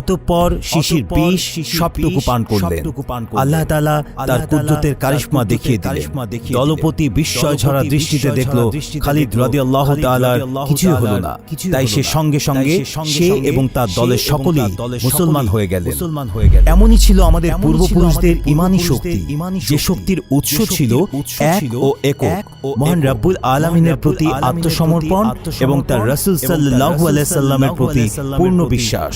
অতঃপর শিশির বিষ সবটুকু পান করলেন। আল্লাহ তালা তার কুদরতের কারিশমা দেখিয়ে দিলেন। দলপতি বিস্ময় ঝরা দৃষ্টিতে দেখল খালিদ রাদি আল্লাহ তালার কিছুই হলো না। তাই সে সঙ্গে সঙ্গে সে এবং তার দলের সকলেই মুসলমান হয়ে গেলেন। মুসলমান হয়ে গেল এমনই ছিল আমাদের পূর্বপুরুষদের ইমানি শক্তি। যে শক্তির উৎস ছিল এক ও একক মহান রাব্বুল আলমিনের প্রতি আত্মসমর্পণ এবং তার রসুল সাল্লাহু আলাইসাল্লামের প্রতি পূর্ণ বিশ্বাস।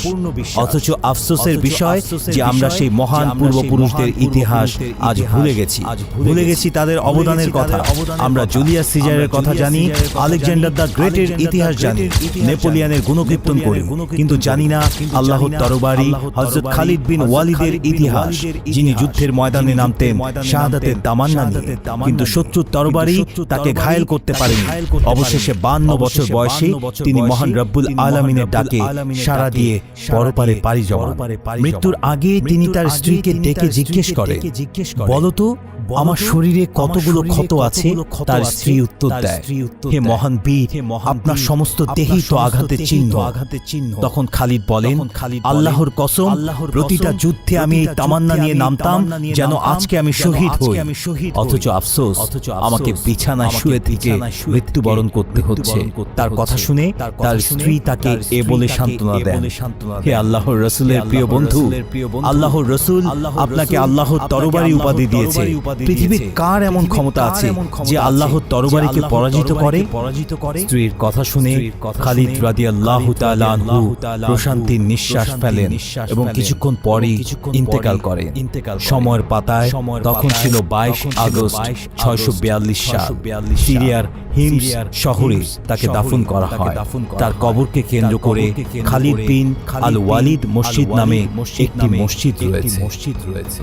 অথচ আফসোসের বিষয় যে আমরা সেই মহান পূর্বপুরুষদের ইতিহাস আজ ভুলে গেছি। ভুলে গেছি। তাদের অবদানের কথা। আমরা জুলিয়াস সিজারের কথা জানি আলেকজান্ডার দ্য গ্রেটের ইতিহাস জানি নেপোলিয়ানের গুণকীর্তন করি। কিন্তু জানি না আল্লাহর তরবারি হযরত খালিদ বিন ওয়ালিদের ইতিহাস যিনি যুদ্ধের ময়দানে নামতেন শাহাদাতের তামান্না নিয়ে। কিন্তু শত্রুর তরবারি তাকে ঘায়েল করতে পারেনি। অবশেষে বান্ন বছর বয়সে তিনি মহান রব্বুল আলমিনের ডাকে সাড়া দিয়ে পরপারে পাড়ি জমান। মৃত্যুর আগে তিনি তার স্ত্রীকে ডেকে জিজ্ঞেস করে বলতো আমার শরীরে কতগুলো ক্ষত আছে তার স্ত্রী উত্তর দেয়। হে মহান বীর আপনার সমস্ত দেহেই তো আঘাতের চিহ্ন। আঘাতের চিহ্ন। তখন খালিদ বলেন আল্লাহর কসম প্রতিটা যুদ্ধে আমি এই তামান্না নিয়ে নামতাম যেন আজকে আমি শহীদ হই। অথচ আফসোস আমাকে বিছানায় শুয়ে থেকে মৃত্যুবরণ করতে হচ্ছে। তার কথা শুনে তার স্ত্রী তাকে এ বলে সান্ত্বনা দেন। হে আল্লাহর রসুলের প্রিয় বন্ধু আল্লাহর রসুল আপনাকে আল্লাহর তরবারি উপাধি দিয়েছে। পৃথিবীর কার এমন ক্ষমতা আছে যে আল্লাহর তরবারিকে পরাজিত করে? পরাজিত করে? স্ত্রীর কথা শুনে খালিদ রাদি আল্লাহ আনহু প্রশান্তির নিঃশ্বাস ফেলেন এবং কিছুক্ষণ পরেই ইন্তেকাল করেন। সময়ের পাতায় তখন ছিল বাইশ আগস্ট ছয়শো বিয়াল্লিশ সাল। সিরিয়ার হিমস শহরে তাকে দাফন করা হয়। তার কবরকে কেন্দ্র করে খালিদ বিন আল ওয়ালিদ মসজিদ নামে একটি মসজিদ রয়েছে। মসজিদ রয়েছে।